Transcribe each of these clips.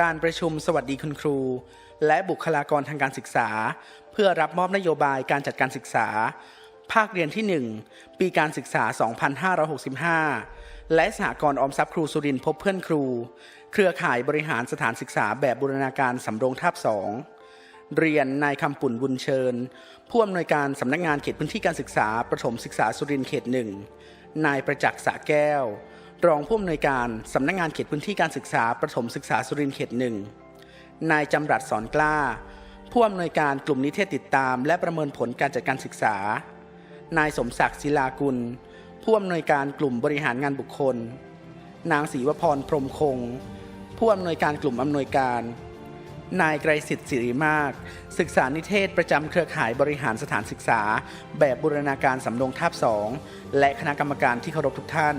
การประชุมสวัสดีคุณครู และบุคลากรทางการศึกษา เพื่อรับมอบนโยบายการจัดการศึกษา ภาคเรียนที่ 1 ปีการศึกษา 2565 และสหกรณ์ออมทรัพย์ครูสุรินทร์พบเพื่อนครู เครือข่ายบริหารสถานศึกษาแบบบูรณาการสำโรงทาบสองเรียนนายคำปุ่นบุญเชิญ ผู้อำนวยการสำนักงานเขตพื้นที่การศึกษา ประถมศึกษาสุรินทร์เขตหนึ่งนายประจักษ์สาแก้ว รองผู้อำนวยการสำนักงานเขตพื้นที่การศึกษาประถมศึกษาสุรินทร์เขตหนึ่งนายจำรัดสอนกล้า ผู้อำนวยการกลุ่มนิเทศติดตาม และประเมินผลการจัดการศึกษา นายสมศักดิ์ศิลากุล ผู้อำนวยการกลุ่มบริหารงานบุคคล นางศรีวพรพรมคง ผู้อำนวยการกลุ่มอำนวยการ นายไกรสิทธิ์สิริมาก ศึกษานิเทศประจำเครือข่ายบริหารสถานศึกษา แบบบูรณาการสำโรงทาบสองและคณะกรรมการที่เคารพทุกท่าน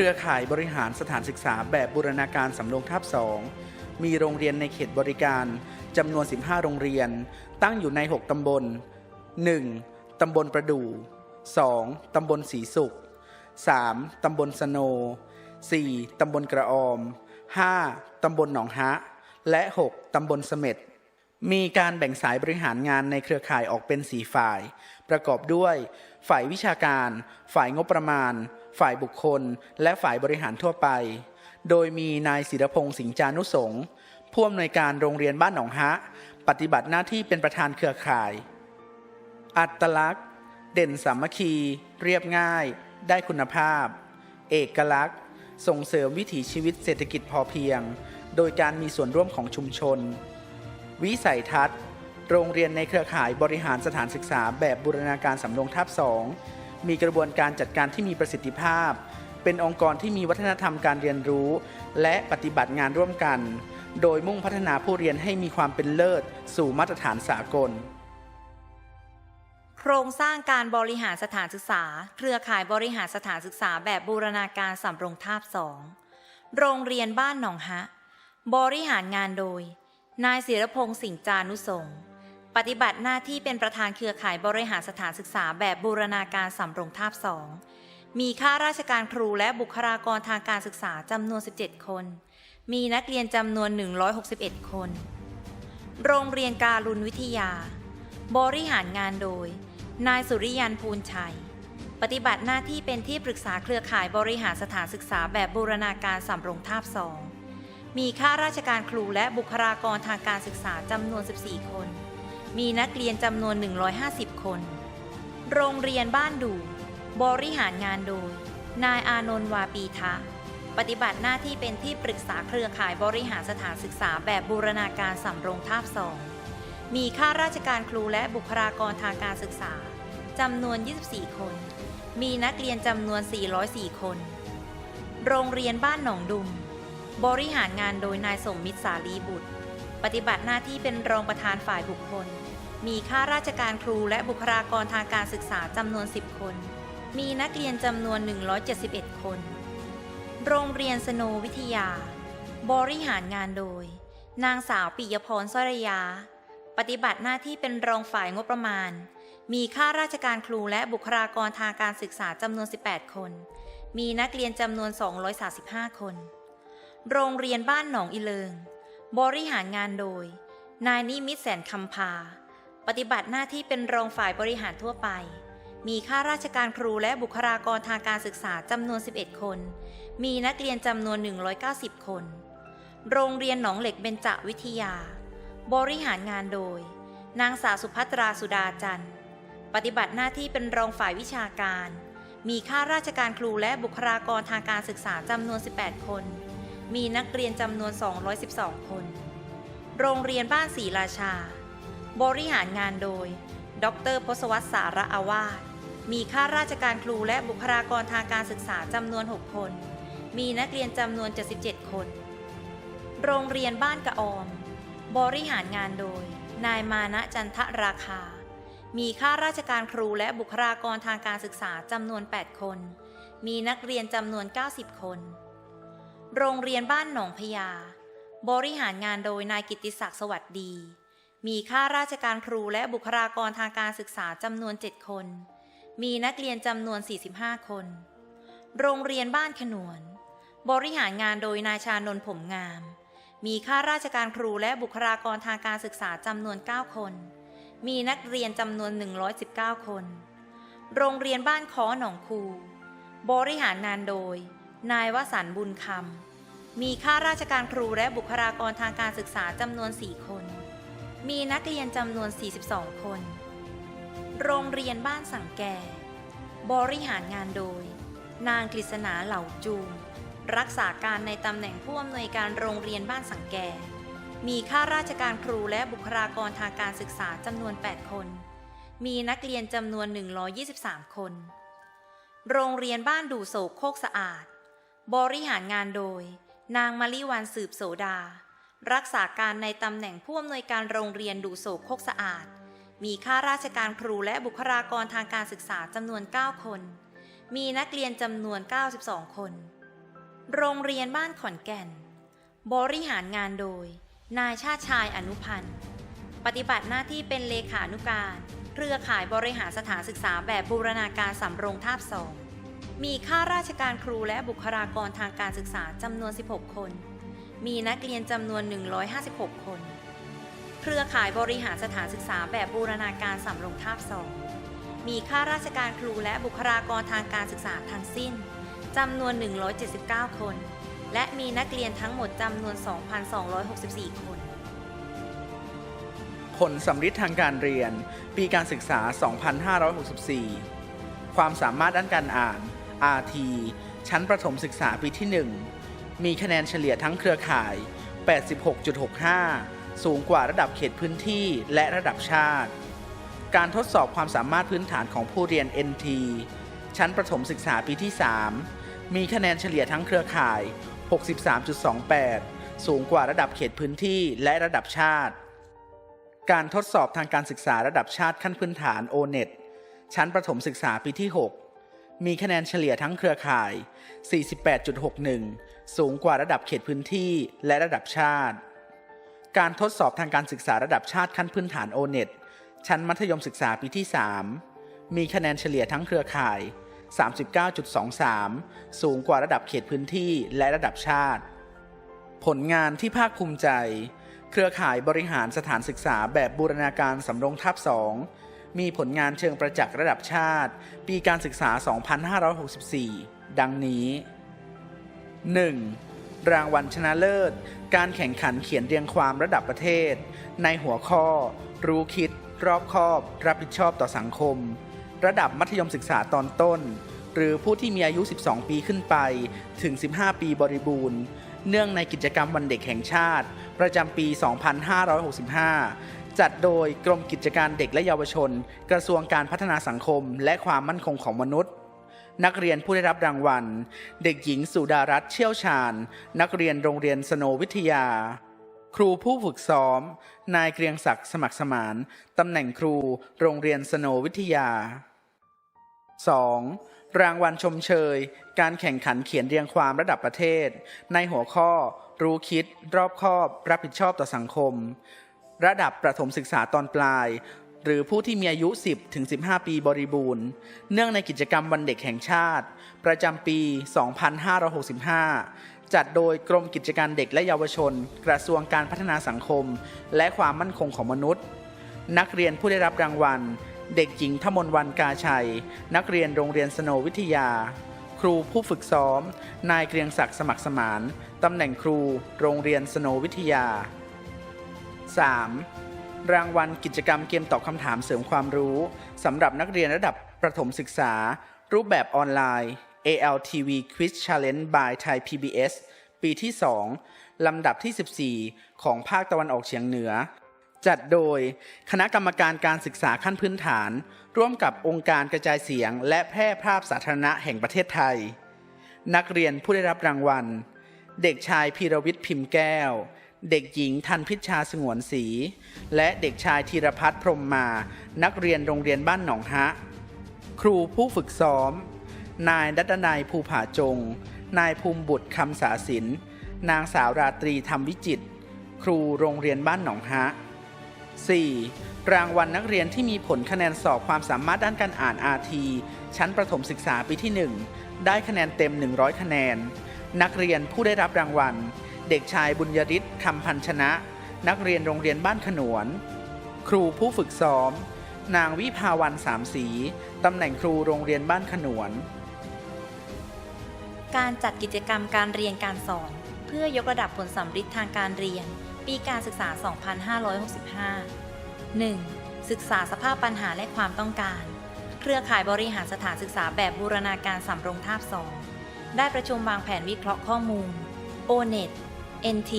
เครือข่ายบริหารสถานศึกษาแบบบูรณาการสำโรงทาบสองมีโรงเรียนในเขตบริการจำนวน 15 โรงเรียน ตั้งอยู่ใน 6 ตำบล 1. ตำบลประดู่ 2. ตำบลสีสุข 3. ตำบลสโน 4. ตำบลกระออม 5. ตำบลหนองฮะ และ 6. ตำบลเสม็ดมีการแบ่งสายบริหารงานในเครือข่ายออกเป็นสีฝ่าย ประกอบด้วย ฝ่ายวิชาการ ฝ่ายงบประมาณ ฝ่ายบุคคล และฝ่ายบริหารทั่วไป โดยมีนายศิรพงศ์สิงจานุสงผู้อำนวยการโรงเรียนบ้านหนองฮะ ปฏิบัติหน้าที่เป็นประธานเครือข่าย อัตลักษณ์ เด่นสามัคคี เรียบง่าย ได้คุณภาพ เอกลักษณ์ ส่งเสริมวิถีชีวิตเศรษฐกิจพอเพียง โดยการมีส่วนร่วมของชุมชน วิสัยทัศน์ โรงเรียนในเครือข่ายบริหารสถานศึกษาแบบบูรณาการสำโรงทับสอง มีกระบวนการจัดการที่มีประสิทธิภาพ เป็นองค์กรที่มีวัฒนธรรมการเรียนรู้ และปฏิบัติงานร่วมกัน โดยมุ่งพัฒนาผู้เรียนให้มีความเป็นเลิศ สู่มาตรฐานสากล โครงสร้างการบริหารสถานศึกษา เครือข่ายบริหารสถานศึกษาแบบบูรณาการสำโรงทาบสองโรงเรียนบ้านหนองฮะ บริหารงานโดย นายศิรพงศ์สิงจานุสงฆ์ ปฏิบัติหน้าที่เป็นประธานเครือข่ายบริหารสถานศึกษาแบบบูรณาการสำโรงทาบสองมีข้าราชการครูและบุคลากรทางการศึกษาจำนวน 17 คน มีนักเรียนจำนวน 161 คน โรงเรียนการุณวิทยา บริหารงานโดย นายสุริยันภูลชัย ปฏิบัติหน้าที่เป็นที่ปรึกษาเครือข่ายบริหารสถานศึกษาแบบบูรณาการสำโรงทาบสองมีข้าราชการครูและบุคลากรทางการศึกษาจำนวน 14 คน มีนักเรียนจำนวน 150 คน โรงเรียนบ้านดูบริหารงานโดย นายอานนท์วาปีทะ ปฏิบัติหน้าที่เป็นที่ปรึกษาเครือข่ายบริหารสถานศึกษาแบบบูรณาการสำโรงทาบสอง มีข้าราชการครูและบุคลากรทางการศึกษาจำนวน 24 คน มีนักเรียนจำนวน 404 คน โรงเรียนบ้านหนองดุม บริหารงานโดยนายสมมิตรสาลีบุตร ปฏิบัติหน้าที่เป็นรองประธานฝ่ายบุคคล มีข้าราชการครูและบุคลากรทางการศึกษาจำนวน 10 คน มีนักเรียนจำนวน 171 คน โรงเรียนสโนวิทยา บริหารงานโดย นางสาวปิยพรสรยา ปฏิบัติหน้าที่เป็นรองฝ่ายงบประมาณ มีข้าราชการครูและบุคลากรทางการศึกษาจำนวน 18 คน มีนักเรียนจำนวน 235 คน โรงเรียนบ้านหนองอีเลิง บริหารงานโดย นายนิมิตแสนคำพา ปฏิบัติหน้าที่เป็นรองฝ่ายบริหารทั่วไป มีข้าราชการครูและบุคลากรทางการศึกษาจำนวน 11 คน มีนักเรียนจำนวน 190 คน โรงเรียนหนองเหล็กเบญจวิทยา บริหารงานโดย นางสาวสุภัตราสุดาจันทร์ ปฏิบัติหน้าที่เป็นรองฝ่ายวิชาการ มีข้าราชการครูและบุคลากรทางการศึกษาจำนวน 18 คน มีนักเรียนจำนวน 212 คน โรงเรียนบ้านศรีราชา บริหารงานโดย ดรพศวัตสาระอาวาสมีข้าราชการครูและบุคลากรทางการศึกษาจำนวน 6 คน มีนักเรียนจำนวน 77 คน โรงเรียนบ้านกระออม บริหารงานโดย นายมานะจันทราคา มีข้าราชการครูและบุคลากรทางการศึกษาจำนวน 8 คน มีนักเรียนจำนวน 90 คน โรงเรียนบ้านหนองพญา บริหารงานโดยนายกิติศักดิ์สวัสดี มีข้าราชการครูและบุคลากรทางการศึกษาจำนวน 7 คน มีนักเรียนจำนวน 45 คน โรงเรียนบ้านขนวน บริหารงานโดยนายชานนท์ผมงาม มีข้าราชการครูและบุคลากรทางการศึกษาจำนวน 9 คน มีนักเรียนจำนวน 119 คน โรงเรียนบ้านค้อหนองคู บริหารงานโดย นายวสันบุญคำ มีข้าราชการครูและบุคลากรทางการศึกษาจำนวน 4 คน มีนักเรียนจำนวน 42 คน โรงเรียนบ้านสังแกบริหารงานโดย นางกฤษณาเหล่าจูงรักษาการในตำแหน่งผู้อำนวยการโรงเรียนบ้านสังแกมีข้าราชการครูและบุคลากรทางการศึกษาจำนวน 8 คน มีนักเรียนจำนวน 123 คน โรงเรียนบ้านดูโศกโคกสะอาด บริหารงานโดย นางมะลิวันสืบโสดา รักษาการในตำแหน่งผู้อำนวยการโรงเรียนดูโศกโคกสะอาด มีข้าราชการครูและบุคลากรทางการศึกษาจำนวน 9 คน มีนักเรียนจำนวน 92 คน โรงเรียนบ้านขอนแก่น บริหารงานโดย นายชาติชายอนุพันธ์ ปฏิบัติหน้าที่เป็นเลขานุการ เครือข่ายบริหารสถานศึกษาแบบบูรณาการสำโรงทาบสอง มีข้าราชการครูและบุคลากรทางการศึกษาจำนวน 16 คน มีนักเรียนจำนวน 156 คน เครือข่ายบริหารสถานศึกษาแบบบูรณาการสำรงทาบสอง มีข้าราชการครูและบุคลากรทางการศึกษาทั้งสิ้นจำนวน 179 คน และมีนักเรียนทั้งหมดจำนวน 2,264 คน ผลสำริดทางการเรียน ปีการศึกษา 2564 ความสามารถด้านการอ่าน RT ชั้นประถมศึกษาปีที่ 1 มีคะแนนเฉลี่ยทั้งเครือข่าย 86.65 สูงกว่าระดับเขตพื้นที่และระดับชาติ การทดสอบความสามารถพื้นฐานของผู้เรียน NT ชั้นประถมศึกษาปีที่ 3 มีคะแนนเฉลี่ยทั้งเครือข่าย 63.28 สูงกว่าระดับเขตพื้นที่และระดับชาติ การทดสอบทางการศึกษาระดับชาติขั้นพื้นฐาน O-NET ชั้นประถมศึกษาปีที่ 6 มีคะแนนเฉลี่ยทั้งเครือข่าย 48.61 สูงกว่าระดับเขตพื้นที่และระดับชาติ การทดสอบทางการศึกษาระดับชาติขั้นพื้นฐาน O-NET ชั้นมัธยมศึกษาปีที่ 3 มีคะแนนเฉลี่ยทั้งเครือข่าย 39.23 สูงกว่าระดับเขตพื้นที่และระดับชาติ ผลงานที่ภาคภูมิใจ เครือข่ายบริหารสถานศึกษาแบบบูรณาการสำโรงทับสอง มีผลงานเชิงประจักษ์ระดับชาติ ปีการศึกษา 2564 ดังนี้ 1. รางวัลชนะเลิศ การแข่งขันเขียนเรียงความระดับประเทศ ในหัวข้อ รู้คิด รอบคอบ รับผิดชอบต่อสังคม ระดับมัธยมศึกษาตอนต้น หรือผู้ที่มีอายุ 12 ปีขึ้นไป ถึง 15 ปีบริบูรณ์เนื่องในกิจกรรมวันเด็กแห่งชาติ ประจำปี 2565 จัดโดยกรมกิจการเด็กและเยาวชน กระทรวงการพัฒนาสังคม และความมั่นคงของมนุษย์ นักเรียนผู้ได้รับรางวัล เด็กหญิงสุดารัตน์เชี่ยวชาญ นักเรียนโรงเรียนสโนวิทยา ครูผู้ฝึกซ้อม นายเกรียงศักดิ์สมัครสมานตำแหน่งครูโรงเรียนสโนวิทยา 2. รางวัลชมเชย การแข่งขันเขียนเรียงความระดับประเทศ ในหัวข้อ รู้คิด รอบคอบ รับผิดชอบต่อสังคม ระดับประถมศึกษาตอนปลาย หรือผู้ที่มีอายุ 10ถึง15 ปีบริบูรณ์ เนื่องในกิจกรรมวันเด็กแห่งชาติ ประจำปี 2565 จัดโดยกรมกิจการเด็กและเยาวชน กระทรวงการพัฒนาสังคม และความมั่นคงของมนุษย์ นักเรียนผู้ได้รับรางวัล เด็กหญิงทมนวันกาชัย นักเรียนโรงเรียนสโนวิทยา ครูผู้ฝึกซ้อม นายเกรียงศักดิ์สมัครสมานตำแหน่งครู โรงเรียนสโนวิทยา 3. รางวัลกิจกรรมเกมตอบคำถามเสริมความรู้สำหรับนักเรียนระดับประถมศึกษา รูปแบบออนไลน์ ALTV Quiz Challenge by Thai PBS ปีที่ 2 ลำดับที่ 14 ของภาคตะวันออกเฉียงเหนือ จัดโดยคณะกรรมการการศึกษาขั้นพื้นฐาน ร่วมกับองค์การกระจายเสียง และแพร่ภาพสาธารณะแห่งประเทศไทย นักเรียนผู้ได้รับรางวัล เด็กชายพีรวิทย์พิมพ์แก้ว เด็กหญิงทันพิชชาสงวนศรีและเด็กชายธีรพัฒน์พรมมา นักเรียนโรงเรียนบ้านหนองฮะ ครูผู้ฝึกซ้อม นายดัตนายภูผาจง นายภูมิบุตรคำสาสิน นางสาวราตรีธรรมวิจิต ครูโรงเรียนบ้านหนองฮะ 4. รางวัลนักเรียนที่มีผลคะแนนสอบความสามารถด้านการอ่าน RT ชั้นประถมศึกษาปีที่ 1 ได้คะแนนเต็ม 100 คะแนน นักเรียนผู้ได้รับรางวัล เด็กชายบุญยริศคำพันชนะ นักเรียนโรงเรียนบ้านขนวน ครูผู้ฝึกซ้อม นางวิภาวันสามสีตำแหน่งครูโรงเรียนบ้านขนวน การจัดกิจกรรมการเรียนการสอน เพื่อยกระดับผลสัมฤทธิ์ทางการเรียน ปีการศึกษา 2565 1. ศึกษาสภาพปัญหาและความต้องการ เครือข่ายบริหารสถานศึกษาแบบบูรณาการสำรงทาบสองได้ประชุมวางแผนวิเคราะห์ข้อมูล ONET NT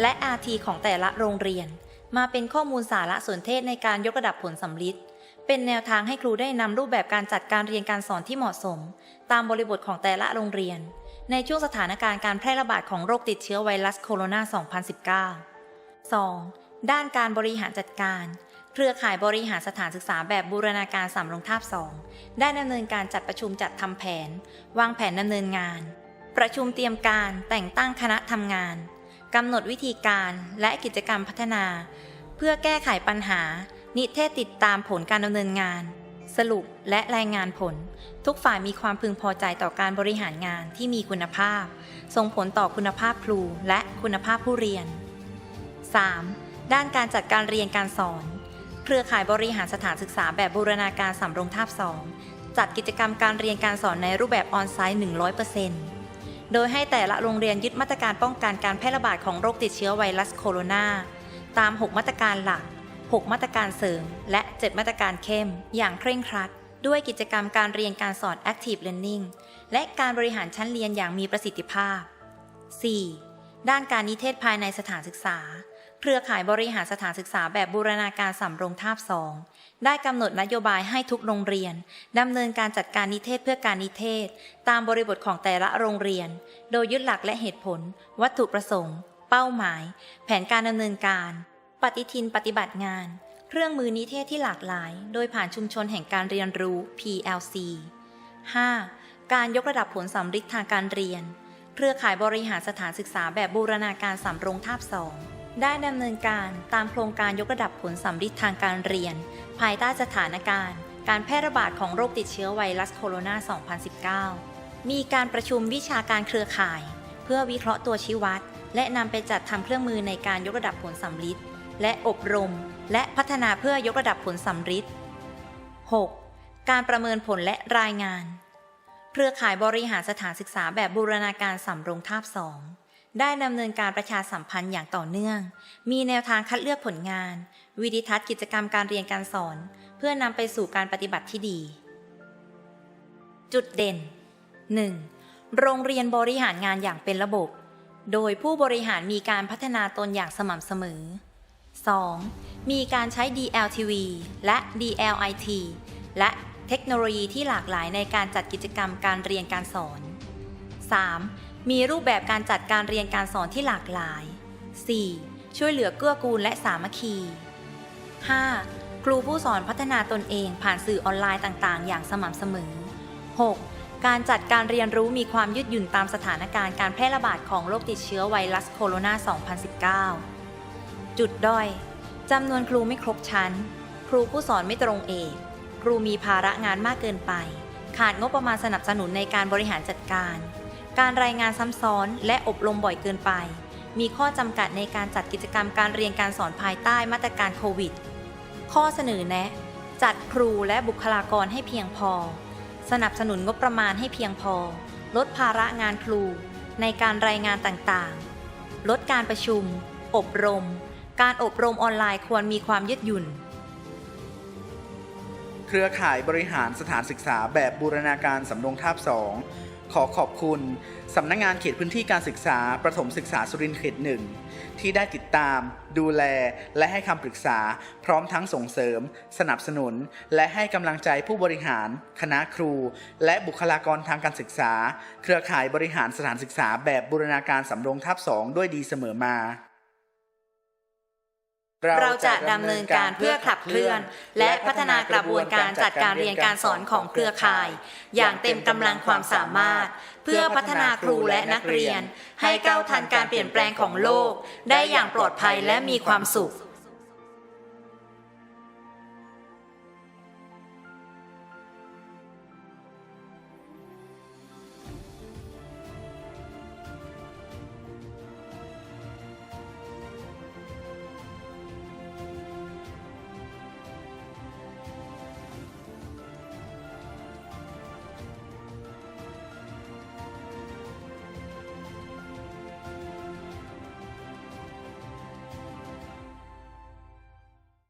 และ RT ของแต่ละโรงเรียน มาเป็นข้อมูลสารสนเทศในการยกระดับผลสัมฤทธิ์เป็นแนวทางให้ครูได้นำรูปแบบการจัดการเรียนการสอนที่เหมาะสม ตามบริบทของแต่ละโรงเรียน ในช่วงสถานการณ์การแพร่ระบาดของโรคติดเชื้อไวรัสโคโรนา 2019 2. ด้านการบริหารจัดการ เครือข่ายบริหารสถานศึกษาแบบบูรณาการสำโรงทาบสองได้ดำเนินการจัดประชุมจัดทำแผน วางแผนดำเนินงาน ประชุมเตรียมการแต่งตั้งคณะทำงานกำหนดวิธีการและกิจกรรมพัฒนา เพื่อแก้ไขปัญหา นิเทศติดตามผลการดำเนินงาน สรุปและรายงานผล ทุกฝ่ายมีความพึงพอใจต่อการบริหารงานที่มีคุณภาพ ส่งผลต่อคุณภาพครูและคุณภาพผู้เรียน 3. ด้านการจัดการเรียนการสอน เครือข่ายบริหารสถานศึกษาแบบบูรณาการสำรงทาบสองจัดกิจกรรมการเรียนการสอนในรูปแบบออนไซต์ 100% โดยให้แต่ละโรงเรียนยึดมาตรการป้องกันการแพร่ระบาดของโรคติดเชื้อไวรัสโคโรนาตาม 6 มาตรการหลัก 6 มาตรการเสริม และ 7 มาตรการเข้ม อย่างเคร่งครัด ด้วยกิจกรรมการเรียนการสอน Active Learning และการบริหารชั้นเรียนอย่างมีประสิทธิภาพ 4. ด้านการนิเทศภายในสถานศึกษา เครือข่ายบริหารสถานศึกษาแบบบูรณาการสำโรงทาบสอง ได้กำหนดนโยบายให้ทุกโรงเรียนดำเนินการจัดการนิเทศเพื่อการนิเทศ ตามบริบทของแต่ละโรงเรียน โดยยึดหลักและเหตุผล วัตถุประสงค์ เป้าหมาย แผนการดำเนินการ ปฏิทินปฏิบัติงาน เครื่องมือนิเทศที่หลากหลาย โดยผ่านชุมชนแห่งการเรียนรู้ PLC 5. การยกระดับผลสำฤทธิ์ทางการเรียน เครือข่ายบริหารสถานศึกษาแบบบูรณาการสำรงทาบสอง ได้ดำเนินการตามโครงการยกระดับผลสำฤทธิ์ทางการเรียน ภายใต้สถานการณ์ การแพร่ระบาดของโรคติดเชื้อไวรัสโคโรนา 2019 มีการประชุมวิชาการเครือข่าย เพื่อวิเคราะห์ตัวชี้วัด และนำไปจัดทำเครื่องมือในการยกระดับผลสำฤทธิ์และอบรม และพัฒนาเพื่อยกระดับผลสำฤทธิ์ 6. การประเมินผลและรายงาน เครือข่ายบริหารสถานศึกษาแบบบูรณาการสำรงทาบสอง ได้ดำเนินการประชาสัมพันธ์อย่างต่อเนื่อง มีแนวทางคัดเลือกผลงาน วิดิทัศน์กิจกรรมการเรียนการสอน เพื่อนำไปสู่การปฏิบัติที่ดี จุดเด่น 1. โรงเรียนบริหารงานอย่างเป็นระบบ โดยผู้บริหารมีการพัฒนาตนอย่างสม่ำเสมอ 2. มีการใช้ DLTV และ DLIT และเทคโนโลยีที่หลากหลายในการจัดกิจกรรมการเรียนการสอน 3. มีรูปแบบการจัดการเรียนการสอนที่หลากหลาย 4. ช่วยเหลือเกื้อกูลและสามัคคี 5. ครูผู้สอนพัฒนาตนเองผ่านสื่อออนไลน์ต่างๆ อย่างสม่ำเสมอ 6. การจัดการเรียนรู้มีความยืดหยุ่นตามสถานการณ์การแพร่ระบาดของโรคติดเชื้อไวรัสโคโรนา 2019 จุดด้อยจำนวนครูไม่ครบชั้น ครูผู้สอนไม่ตรงเอก ครูมีภาระงานมากเกินไป ขาดงบประมาณสนับสนุนในการบริหารจัดการ การรายงานซ้ำซ้อนและอบรมบ่อยเกินไป มีข้อจำกัดในการจัดกิจกรรมการเรียนการสอนภายใต้มาตรการโควิด ข้อเสนอแนะ จัดครูและบุคลากรให้เพียงพอ สนับสนุนงบประมาณให้เพียงพอ ลดภาระงานครู ในการรายงานต่างๆ ลดการประชุม อบรม การอบรมออนไลน์ควรมีความยืดหยุ่นเครือข่ายบริหารสถานศึกษาแบบบูรณาการสำโรงทาบสอง ขอขอบคุณสำนักงงานเขตพื้นที่การศึกษา ประถมศึกษาสุรินทร์เขตหนึ่งที่ได้ติดตาม ดูแล และให้คำปรึกษา พร้อมทั้งส่งเสริม สนับสนุน และให้กำลังใจผู้บริหาร คณะครู และบุคลากรทางการศึกษา เครือข่ายบริหารสถานศึกษาแบบบูรณาการสำโรงทับสองด้วยดีเสมอมา เราจะดำเนินการเพื่อขับเคลื่อน และพัฒนากระบวนการจัดการเรียนการสอนของเครือข่าย อย่างเต็มกำลังความสามารถ เพื่อพัฒนาครูและนักเรียน ให้ก้าวทันการเปลี่ยนแปลงของโลก ได้อย่างปลอดภัยและมีความสุข